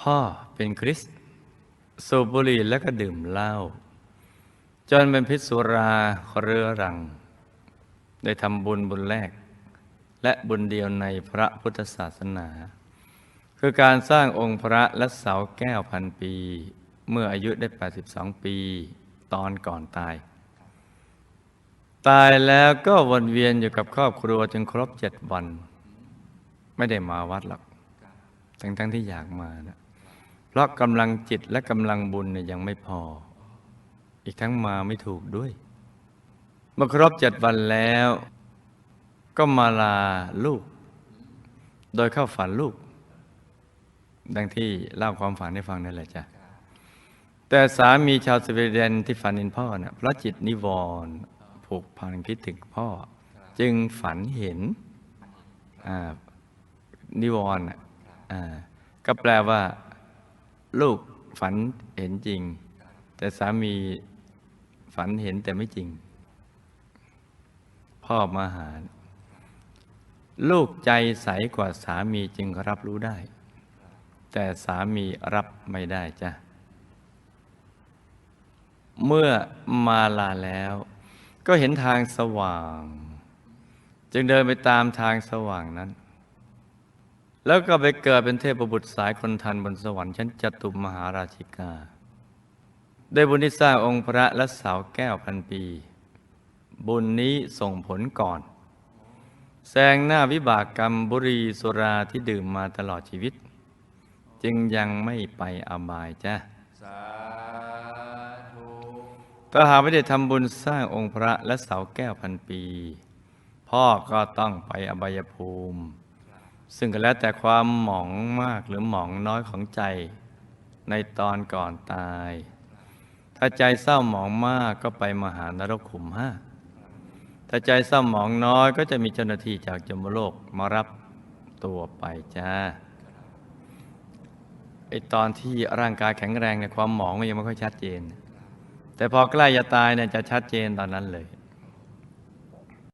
พ่อเป็นคริสสูบบุหรี่แล้วก็ดื่มเหล้าจนเป็นพิษสุราเรื้อรัง ได้ทำบุญบุญแรก และบุญเดียวในพระพุทธศาสนา คือการสร้างองค์พระและเสาแก้วพันปี เมื่ออายุได้ 82 ปี ตอนก่อนตาย ตายแล้วก็วนเวียนอยู่กับครอบครัวจนครบเจ็ดวัน ไม่ได้มาวัดหรอก ทั้งทั้งๆที่อยากมานะ เพราะกำลังจิตและกำลังบุญเนี่ยยังไม่พอ อีกทั้งมาไม่ถูกด้วยเมื่อครบเจ็ดวันแล้ว ก็มาลาลูก โดยเข้าฝันลูก ดังที่เล่าความฝันให้ฟังนั่นแหละจ้ะแต่สามีชาวสวีเดนที่ฝันเห็นพ่อเนี่ยพระจิตนิวรณ์ผูกพันคิดถึงพ่อ จึงฝันเห็นนิวรณ์ก็แปลว่า ลูกฝันเห็นจริง แต่สามีฝันเห็นแต่ไม่จริง พ่อมาหา ลูกใจใสกว่าสามีจึงรับรู้ได้ แต่สามีรับไม่ได้จ้ะเมื่อมาลาแล้ว ก็เห็นทางสว่าง จึงเดินไปตามทางสว่างนั้น แล้วก็ไปเกิดเป็นเทพบุตรสายคนทันบนสวรรค์ชั้นจตุมมหาราชิกา ได้บุญที่สร้างองค์พระและเสาแก้วพันปี บุญนี้ส่งผลก่อนแซงหน้าวิบากกรรมบุรีสุราที่ดื่มมาตลอดชีวิต จึงยังไม่ไปอบายจ้ะสาธุถ้าหากไม่ได้ทำบุญสร้างองค์พระและเสาแก้วพันปี พ่อก็ต้องไปอบายภูมิ ซึ่งก็แล้วแต่ความหมองมากหรือหมองน้อยของใจในตอนก่อนตาย ถ้าใจเศร้าหมองมากก็ไปมหานรกขุมห้าถ้าใจเศร้าหมองน้อยก็จะมีเจ้าหน้าที่จากจมโลกมารับตัวไปจ้าไอตอนที่ร่างกายแข็งแรงเนี่ยความหมองมันยังไม่ค่อยชัดเจน แต่พอใกล้จะตายเนี่ยจะชัดเจนตอนนั้นเลย